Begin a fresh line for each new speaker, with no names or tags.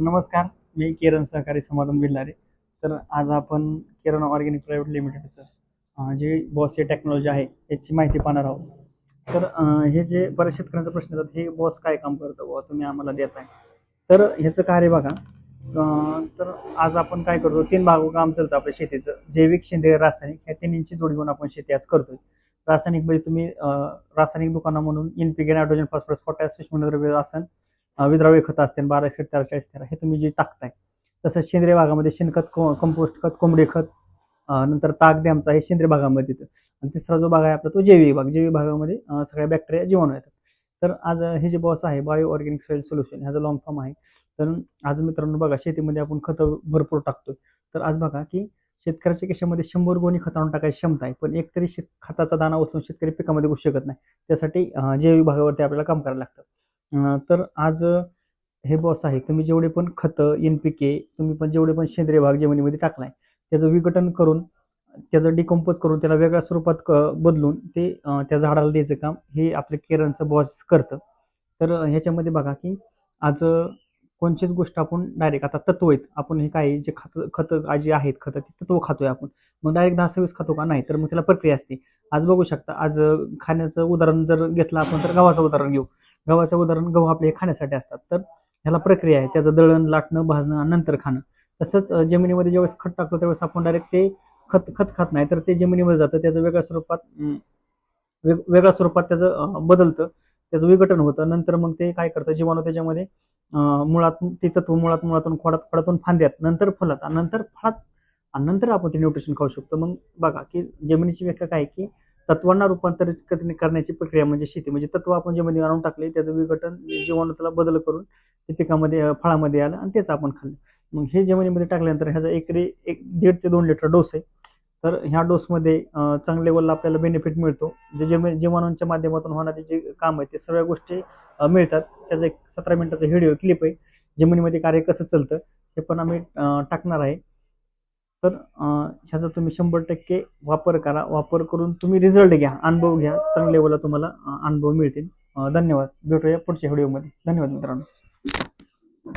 नमस्कार. मी किरण सहकारी समाधान बिल्लारे तर आज आपण किरण ऑर्गॅनिक प्रायव्हेट लिमिटेडचं जे बॉस टेक्नॉलॉजी आहे याची माहिती पाहणार आहोत. तर हे जे बऱ्याच शेतकऱ्यांचा प्रश्न येतात हे बॉस काय काम करतं बुवा तुम्ही आम्हाला देताय. तर ह्याचं कार्य बघा तर आज आपण काय करतो तीन भाग काम चालतं आपल्या शेतीचं. जैविक सेंद्रिय रासायनिक ह्या तिन्हींची जोडी घेऊन आपण शेती आज करतोय. रासायनिक म्हणजे तुम्ही रासायनिक दुकाना म्हणून एनपीके नायट्रोजन फॉस्फरस पोटॅश सूक्ष्मद्रव्य असेल विद्राव्य खत असते बारा एकसठ तेरा चाळीस तेरा हे तुम्ही जे टाकताय तसंच सेंद्रिय भागामध्ये शेणखत को कंपोस्ट खत कोंबडी खत नंतर ताक डॅमचा हे सेंद्रिय भागामध्ये येतं. आणि तिसरा जो भाग आहे आपला तो जैविक भाग. जैविक भागामध्ये सगळ्या बॅक्टेरिया जीवाणू येतात. तर आज हे जे बॉस आहे बायो ऑर्गॅनिक सॉइल सोल्युशन ह्याचा लॉंग फॉर्म आहे. तर आज मित्रांनो बघा शेतीमध्ये आपण खतं भरपूर टाकतोय. तर आज बघा की शेतकऱ्याच्या केशामध्ये शंभर गोणी खत आणून टाकायची क्षमता आहे पण एकतरी शेत खताचा दाना उचलून शेतकरी पिकामध्ये घुसू शकत नाही. त्यासाठी जैविक भागावरती आपल्याला काम करायला लागतं. तर आज हे बॉस आहे. तुम्ही जेवढे पण खतं एन पी के तुम्ही पण जेवढे पण सेंद्रिय भाग जमिनीमध्ये टाकलाय त्याचं विघटन करून त्याचं डिकम्पोज करून त्याला वेगळ्या स्वरूपात क- बदलून ते त्या झाडाला द्यायचं काम हे आपलं केरळचं बॉस करतं. तर ह्याच्यामध्ये बघा की आज कोणचीच गोष्ट आपण डायरेक्ट आता तत्व आहेत. आपण हे काय जे खत खतं जे आहेत खतं ती तत्व खातोय आपण. मग डायरेक्ट दहा सव्वीस खातो का? नाही. तर मग त्याला प्रक्रिया असते. आज बघू शकता आज खाण्याचं उदाहरण जर घेतलं आपण तर गव्हाचं उदाहरण घेऊ. गव्हाचं उदाहरण गहू आपले खाण्यासाठी असतात. तर ह्याला प्रक्रिया आहे. त्याचं दळण लाटणं भाजणं आणि नंतर खाणं. तसंच जमिनीमध्ये ज्यावेळेस खत टाकतो त्यावेळेस आपण डायरेक्ट ते खत खत खात नाही. तर ते जमिनीमध्ये जातं. त्याचं वेगळ्या स्वरूपात वेग वेगळ्या स्वरूपात त्याचं बदलतं. त्याचं विघटन होतं. नंतर मग ते काय करतं? जीवाणू त्याच्यामध्ये मुळात ते तत्व मुळात मुळातून खोडात खोडातून फांद्यात नंतर फळात आणि नंतर फळात आणि नंतर आपण ते न्यूट्रिशन खाऊ शकतो. मग बघा की जमिनीची व्याख्या काय आहे की तत्वांना रूपांतरित करणे- करण्याची प्रक्रिया म्हणजे शेती. म्हणजे तत्व आपण जमिनीवर आणून टाकले त्याचं विघटन जीवाणू त्याला बदल करून ते पिकामध्ये फळामध्ये आलं आणि तेच आपण खाल्लं. मग हे जमिनीमध्ये टाकल्यानंतर ह्याचा एकरी एक दीड ते दोन लिटर डोस आहे. तर ह्या डोसमध्ये चांगल्या लेवलला आपल्याला बेनिफिट मिळतो. जे जमी जीवाणूंच्या माध्यमातून होणारे जे काम आहे ते सगळ्या गोष्टी मिळतात. त्याचा एक सतरा मिनिटाचा व्हिडिओ क्लिप आहे. जमिनीमध्ये कार्य कसं चालतं हे पण आम्ही टाकणार आहे. तर ह्याचा तुम्ही शंभर टक्के वापर करा वापर करून तुम्ही रिझल्ट घ्या अनुभव घ्या चांगल्या लेवलला तुम्हाला अनुभव मिळतील. धन्यवाद. भेटूया पुढच्या व्हिडिओमध्ये धन्यवाद मित्रांनो.